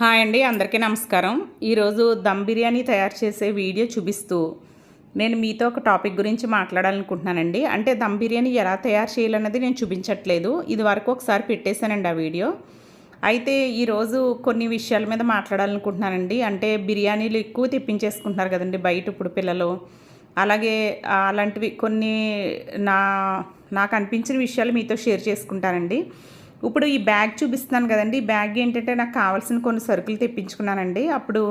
Hi అండి అందరికీ నమస్కారం. ఈరోజు దమ్ బిర్యానీ తయారు చేసే వీడియో చూపిస్తూ నేను మీతో ఒక టాపిక్ గురించి మాట్లాడాలనుకుంటున్నానండి. అంటే దమ్ బిర్యానీ ఎలా తయారు చేయాలన్నది నేను చూపించట్లేదు. ఇది వరకు ఒకసారి పెట్టేశానండి ఆ వీడియో. అయితే ఈరోజు కొన్ని విషయాల మీద మాట్లాడాలనుకుంటున్నానండి. అంటే బిర్యానీలు ఎక్కువ తెప్పించేసుకుంటున్నారు కదండి బయట ఇప్పుడు పిల్లలు. అలాగే అలాంటివి కొన్ని నా నాకు అనిపించిన విషయాలు మీతో షేర్ చేసుకుంటానండి. ఇప్పుడు ఈ బ్యాగ్ చూపిస్తున్నాను కదండి. ఈ బ్యాగ్ ఏంటంటే నాకు కావాల్సిన కొన్ని సరుకులు తెప్పించుకున్నానండి. అప్పుడు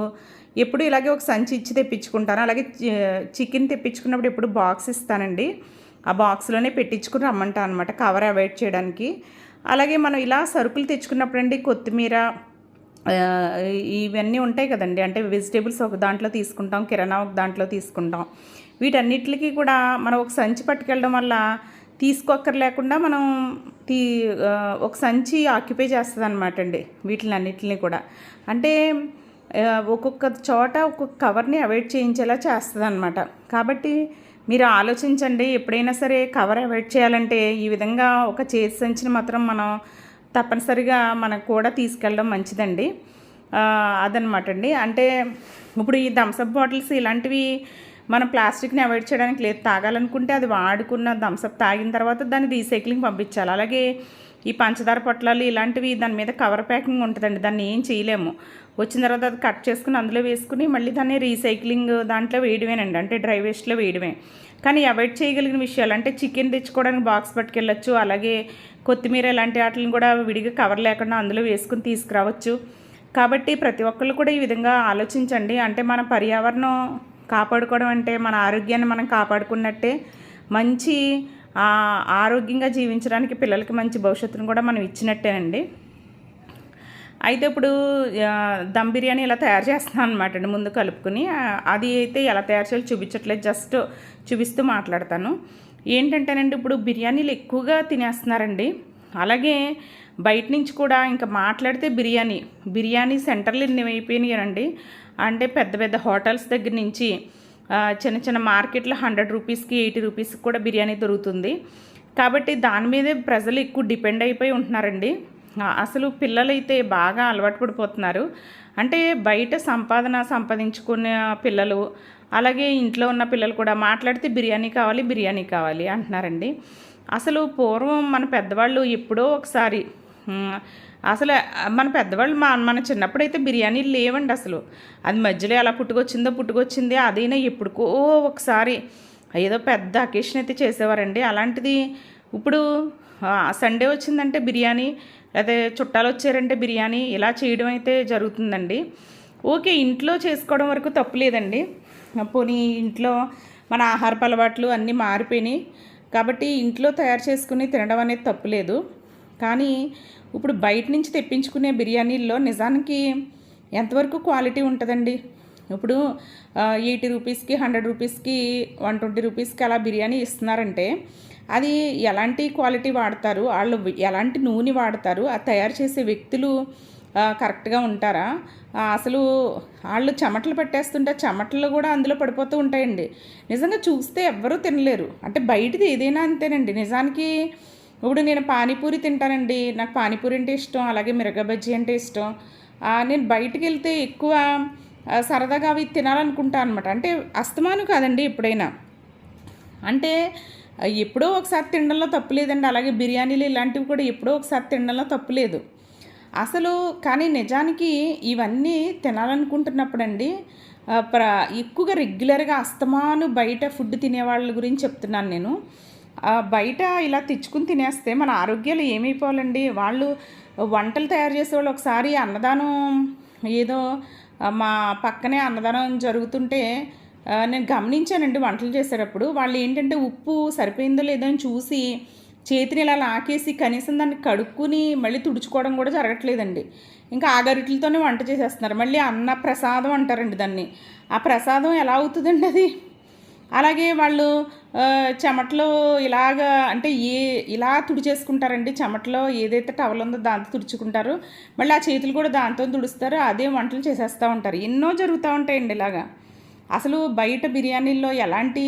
ఎప్పుడు ఇలాగే ఒక సంచి ఇచ్చి తెప్పించుకుంటాను. అలాగే చికెన్ తెప్పించుకున్నప్పుడు ఎప్పుడు బాక్స్ ఇస్తానండి. ఆ బాక్స్లోనే పెట్టించుకుని రమ్మంటాను అనమాట కవర్ అవాయిడ్ చేయడానికి. అలాగే మనం ఇలా సరుకులు తెచ్చుకున్నప్పుడు అండి కొత్తిమీర ఇవన్నీ ఉంటాయి కదండి. అంటే వెజిటేబుల్స్ ఒక దాంట్లో తీసుకుంటాం కిరాణా ఒక దాంట్లో తీసుకుంటాం. వీటన్నిటికి కూడా మనం ఒక సంచి పట్టుకెళ్ళడం వల్ల తీసుకోక్కర్ లేకుండా మనం తీ ఒక సంచి ఆక్యుపై చేస్తుంది అనమాట అండి వీటిని అన్నిటిని కూడా. అంటే ఒక్కొక్క చోట ఒక్కొక్క కవర్ని అవాయిడ్ చేయించేలా చేస్తుంది అనమాట కాబట్టి మీరు ఆలోచించండి ఎప్పుడైనా సరే కవర్ అవాయిడ్ చేయాలంటే ఈ విధంగా ఒక చేతి సంచిని మాత్రం మనం తప్పనిసరిగా మనకు కూడా తీసుకెళ్ళడం మంచిదండి. అదనమాట అండి. అంటే ఇప్పుడు ఈ థమ్సప్ బాటిల్స్ ఇలాంటివి మనం ప్లాస్టిక్ని అవాయిడ్ చేయడానికి లేదు. తాగాలనుకుంటే అది వాడుకున్న థమ్సప్ తాగిన తర్వాత దాన్ని రీసైక్లింగ్ పంపించాలి. అలాగే ఈ పంచదార పొట్లాలు ఇలాంటివి దాని మీద కవర్ ప్యాకింగ్ ఉంటుందండి. దాన్ని ఏం చేయలేము. వచ్చిన తర్వాత అది కట్ చేసుకుని అందులో వేసుకుని మళ్ళీ దాన్ని రీసైక్లింగ్ దాంట్లో వేయడమేనండి. అంటే డ్రై వేస్ట్లో వేయడమే. కానీ అవాయిడ్ చేయగలిగిన విషయాలు అంటే చికెన్ తెచ్చుకోవడానికి బాక్స్ పట్టుకెళ్ళచ్చు. అలాగే కొత్తిమీర ఇలాంటి వాటిని కూడా విడిగా కవర్ లేకుండా అందులో వేసుకుని తీసుకురావచ్చు. కాబట్టి ప్రతి ఒక్కళ్ళు కూడా ఈ విధంగా ఆలోచించండి. అంటే మన పర్యావరణం కాపాడుకోవడం అంటే మన ఆరోగ్యాన్ని మనం కాపాడుకున్నట్టే మంచి ఆరోగ్యంగా జీవించడానికి పిల్లలకి మంచి భవిష్యత్తును కూడా మనం ఇచ్చినట్టేనండి. అయితే ఇప్పుడు దమ్ బిర్యానీ ఇలా తయారు చేస్తున్నాను అనమాట అండి ముందు కలుపుకుని. అది అయితే ఎలా తయారు చేయాలో చూపించట్లేదు జస్ట్ చూపిస్తూ మాట్లాడతాను. ఏంటంటేనండి ఇప్పుడు బిర్యానీలు ఎక్కువగా తినేస్తున్నారండి. అలాగే బయట నుంచి కూడా ఇంకా మాట్లాడితే బిర్యానీ బిర్యానీ సెంటర్లు ఎన్ని అయిపోయినాయండి. అంటే పెద్ద పెద్ద హోటల్స్ దగ్గర నుంచి చిన్న చిన్న మార్కెట్లో హండ్రెడ్ రూపీస్కి ఎయిటీ రూపీస్కి కూడా బిర్యానీ దొరుకుతుంది. కాబట్టి దాని మీదే ప్రజలు ఎక్కువ డిపెండ్ అయిపోయి ఉంటున్నారండి. అసలు పిల్లలైతే బాగా అలవాటు పడిపోతున్నారు. అంటే బయట సంపాదన సంపాదించుకునే పిల్లలు అలాగే ఇంట్లో ఉన్న పిల్లలు కూడా మాట్లాడితే బిర్యానీ కావాలి బిర్యానీ కావాలి అంటున్నారండి. అసలు పూర్వం మన పెద్దవాళ్ళు ఎప్పుడో ఒకసారి అసలు మన పెద్దవాళ్ళు మా మన చిన్నప్పుడైతే బిర్యానీలు లేవండి అసలు. అది మధ్యలో ఎలా పుట్టుకొచ్చిందో పుట్టుకొచ్చింది అదైనా ఎప్పుడుకో ఒకసారి ఏదో పెద్ద అకేషన్ అయితే చేసేవారండి. అలాంటిది ఇప్పుడు సండే వచ్చిందంటే బిర్యానీ లేదా చుట్టాలు వచ్చారంటే బిర్యానీ ఇలా చేయడం అయితే జరుగుతుందండి. ఓకే ఇంట్లో చేసుకోవడం వరకు తప్పు లేదండి. పోనీ ఇంట్లో మన ఆహారపు అలవాట్లు అన్నీ మారిపోయినాయి. కాబట్టి ఇంట్లో తయారు చేసుకుని తినడం అనేది తప్పులేదు. కానీ ఇప్పుడు బయట నుంచి తెప్పించుకునే బిర్యానీల్లో నిజానికి ఎంతవరకు క్వాలిటీ ఉంటుందండి? ఇప్పుడు ఎయిటీ రూపీస్కి హండ్రెడ్ రూపీస్కి వన్ ట్వంటీ రూపీస్కి అలా బిర్యానీ ఇస్తున్నారంటే అది ఎలాంటి క్వాలిటీ వాడతారు? వాళ్ళు ఎలాంటి నూనె వాడతారు? ఆ తయారు చేసే వ్యక్తులు కరెక్ట్గా ఉంటారా? అసలు వాళ్ళు చెమటలు పెట్టేస్తుంటే చెమటలు కూడా అందులో పడిపోతూ ఉంటాయండి. నిజంగా చూస్తే ఎవ్వరూ తినలేరు. అంటే బయటిది ఏదైనా అంతేనండి. నిజానికి ఇప్పుడు నేను పానీపూరి తింటానండి. నాకు పానీపూరి అంటే ఇష్టం అలాగే మిరగ బజ్జీ అంటే ఇష్టం. నేను బయటికి వెళ్తే ఎక్కువ సరదాగా అవి తినాలనుకుంటాను అనమాట అంటే అస్తమాను కాదండి ఎప్పుడైనా. అంటే ఎప్పుడో ఒకసారి తినడంలో తప్పులేదండి అలాగే బిర్యానీలు ఇలాంటివి కూడా ఎప్పుడో ఒకసారి తినడంలో తప్పులేదు అసలు కానీ నిజానికి ఇవన్నీ తినాలనుకుంటున్నప్పుడండి ప్ర ఎక్కువగా రెగ్యులర్గా అస్తమాను బయట ఫుడ్ తినే వాళ్ళ గురించి చెప్తున్నాను నేను. బయట ఇలా తెచ్చుకుని తినేస్తే మన ఆరోగ్యాలు ఏమైపోవాలండి? వాళ్ళు వంటలు తయారు చేసేవాళ్ళు ఒకసారి అన్నదానం ఏదో మా పక్కనే అన్నదానం జరుగుతుంటే నేను గమనించానండి వంటలు చేసేటప్పుడు. వాళ్ళు ఏంటంటే ఉప్పు సరిపోయిందో లేదో అని చూసి చేతిని ఇలా లాకేసి కనీసం దాన్ని కడుక్కుని మళ్ళీ తుడుచుకోవడం కూడా జరగట్లేదండి. ఇంకా ఆ గరిటలతోనే వంట చేసేస్తున్నారు. మళ్ళీ అన్న ప్రసాదం అంటారండి దాన్ని. ఆ ప్రసాదం ఎలా అవుతుందండి అది? అలాగే వాళ్ళు చెమటలో ఇలాగా అంటే ఏ ఇలా తుడిచేసుకుంటారండి. చెమటలో ఏదైతే టవల్ ఉందో దాంతో తుడుచుకుంటారు. మళ్ళీ ఆ చేతులు కూడా దాంతో తుడుస్తారు. అదే వంటలు చేసేస్తూ ఉంటారు. ఎన్నో జరుగుతూ ఉంటాయండి ఇలాగా. అసలు బయట బిర్యానీల్లో ఎలాంటి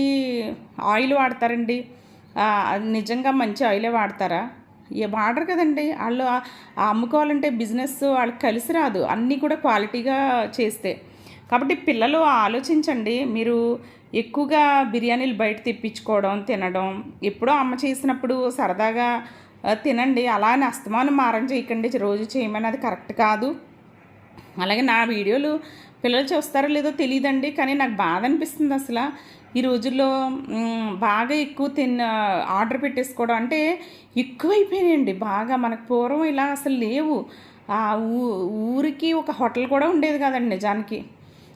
ఆయిల్ వాడతారండి? నిజంగా మంచి ఆయిలే వాడతారా? ఏ వాడరు కదండి. వాళ్ళు అమ్ముకోవాలంటే బిజినెస్ వాళ్ళకి కలిసి రాదు. అన్నీ కూడా క్వాలిటీగా చేస్తే. కాబట్టి పిల్లలు ఆలోచించండి. మీరు ఎక్కువగా బిర్యానీలు బయట తెప్పించుకోవడం తినడం ఎప్పుడో అమ్మ చేసినప్పుడు సరదాగా తినండి. అలా అని అస్తమానం మారం చేయకండి. రోజు చేయమని అది కరెక్ట్ కాదు. అలాగే నా వీడియోలు పిల్లలు చూస్తారో లేదో తెలియదండి కానీ నాకు బాధ అనిపిస్తుంది అసలు. ఈ రోజుల్లో బాగా ఎక్కువ తిన్న ఆర్డర్ పెట్టేసుకోవడం అంటే ఎక్కువైపోయినాయండి. బాగా మనకు పూర్వం ఇలా అసలు లేవు. ఆ ఊ ఊరికి ఒక హోటల్ కూడా ఉండేది కాదండి నిజానికి.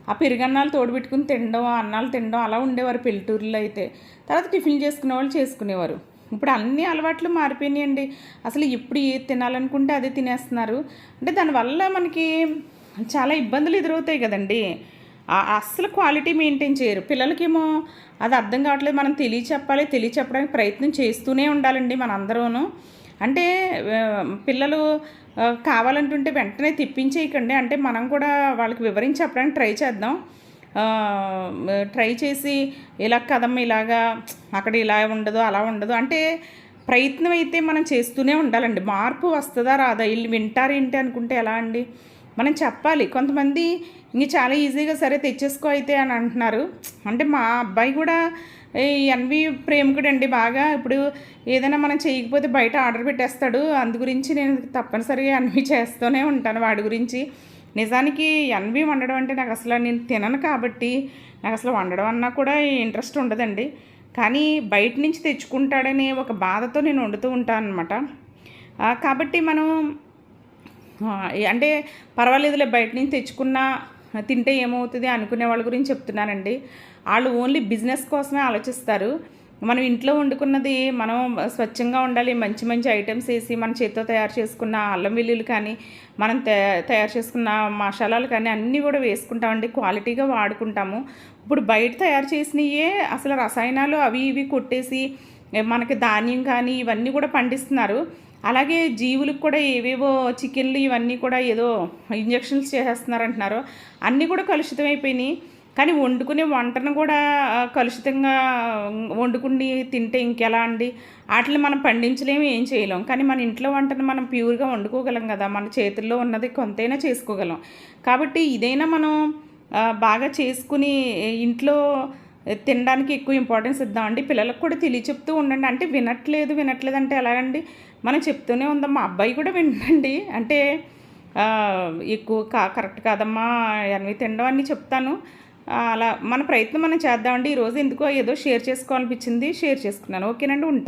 ఆ పెరుగన్నాలు తోడుపెట్టుకుని తినడం అన్నాలు తినడం అలా ఉండేవారు పెళ్ళిటూరులో అయితే. తర్వాత టిఫిన్ చేసుకునే వాళ్ళు చేసుకునేవారు. ఇప్పుడు అన్ని అలవాట్లు మారిపోయినాయండి. అసలు ఎప్పుడు ఏది తినాలనుకుంటే అదే తినేస్తున్నారు. అంటే దానివల్ల మనకి చాలా ఇబ్బందులు ఎదురవుతాయి కదండి. అస్సలు క్వాలిటీ మెయింటైన్ చేయరు. పిల్లలకేమో అది అర్థం కావట్లేదు. మనం తెలియ చెప్పాలి తెలియ చెప్పడానికి ప్రయత్నం చేస్తూనే ఉండాలండి మనందరూను. అంటే పిల్లలు కావాలంటుంటే వెంటనే తెప్పించేయకండి. అంటే మనం కూడా వాళ్ళకి వివరించి చెప్పడానికి ట్రై చేద్దాం. ట్రై చేసి ఇలా కదమ్మ ఇలాగా అక్కడ ఇలా ఉండదు అలా ఉండదు. అంటే ప్రయత్నం అయితే మనం చేస్తూనే ఉండాలండి. మార్పు వస్తుందా రాదా? వీళ్ళు వింటారేంటి అనుకుంటే ఎలా అండి? మనం చెప్పాలి. కొంతమంది ఇంక చాలా ఈజీగా సరే తెచ్చేసుకో అయితే అని అంటున్నారు. అంటే మా అబ్బాయి కూడా ఎన్వి ప్రేమికుడు అండి బాగా. ఇప్పుడు ఏదైనా మనం చేయకపోతే బయట ఆర్డర్ పెట్టేస్తాడు. అందు గురించి నేను తప్పనిసరిగా ఎన్వి చేస్తూనే ఉంటాను వాడి గురించి. నిజానికి ఎన్వి వండడం అంటే నాకు అసలు నేను తినను కాబట్టి నాకు అసలు వండడం అన్నా కూడా ఇంట్రెస్ట్ ఉండదండి. కానీ బయట నుంచి తెచ్చుకుంటాడనే ఒక బాధతో నేను వండుతూ ఉంటాను అనమాట కాబట్టి మనం అంటే పర్వాలేదులే బయట నుంచి తెచ్చుకున్నా తింటే ఏమవుతుంది అనుకునే వాళ్ళ గురించి చెప్తున్నానండి. వాళ్ళు ఓన్లీ బిజినెస్ కోసమే ఆలోచిస్తారు. మనం ఇంట్లో వండుకున్నది మనం స్వచ్ఛంగా ఉండాలి మంచి మంచి ఐటమ్స్ వేసి మన చేతితో తయారు చేసుకున్న అల్లం వెల్లుల్లి కానీ మనం తయారు చేసుకున్న మసాలాలు కానీ అన్నీ కూడా వేసుకుంటామండి క్వాలిటీగా వాడుకుంటాము. ఇప్పుడు బయట తయారు చేసినయే అసలు రసాయనాలు అవి ఇవి కొట్టేసి మనకి ధాన్యం కానీ ఇవన్నీ కూడా పండిస్తున్నారు. అలాగే జీవులకు కూడా ఏవేవో చికెన్లు ఇవన్నీ కూడా ఏదో ఇంజక్షన్స్ చేసేస్తున్నారంటున్నారు. అన్నీ కూడా కలుషితం అయిపోయినాయి కానీ వండుకునే వంటను కూడా కలుషితంగా వండుకుని తింటే ఇంకెలా అండి? వాటిని మనం పండించలేము ఏం చేయలేం. కానీ మన ఇంట్లో వంటను మనం ప్యూర్గా వండుకోగలం కదా. మన చేతుల్లో ఉన్నది కొంతైనా చేసుకోగలం. కాబట్టి ఇదైనా మనం బాగా చేసుకుని ఇంట్లో తినడానికి ఎక్కువ ఇంపార్టెన్స్ ఇద్దామండి పిల్లలకు కూడా తెలియ చెప్తూ ఉండండి. అంటే వినట్లేదు వినట్లేదు అంటే ఎలాగండి? మనం చెప్తూనే ఉందాం మా అబ్బాయి కూడా వినండి అంటే ఎక్కువ కా కరెక్ట్ కాదమ్మా. అన్నీ తినడం అన్నీ చెప్తాను. అలా మన ప్రయత్నం మనం చేద్దామండి ఈరోజు ఎందుకో ఏదో షేర్ చేసుకోవాలనిపించింది. షేర్ చేసుకున్నాను. ఓకేనండి ఉంటాను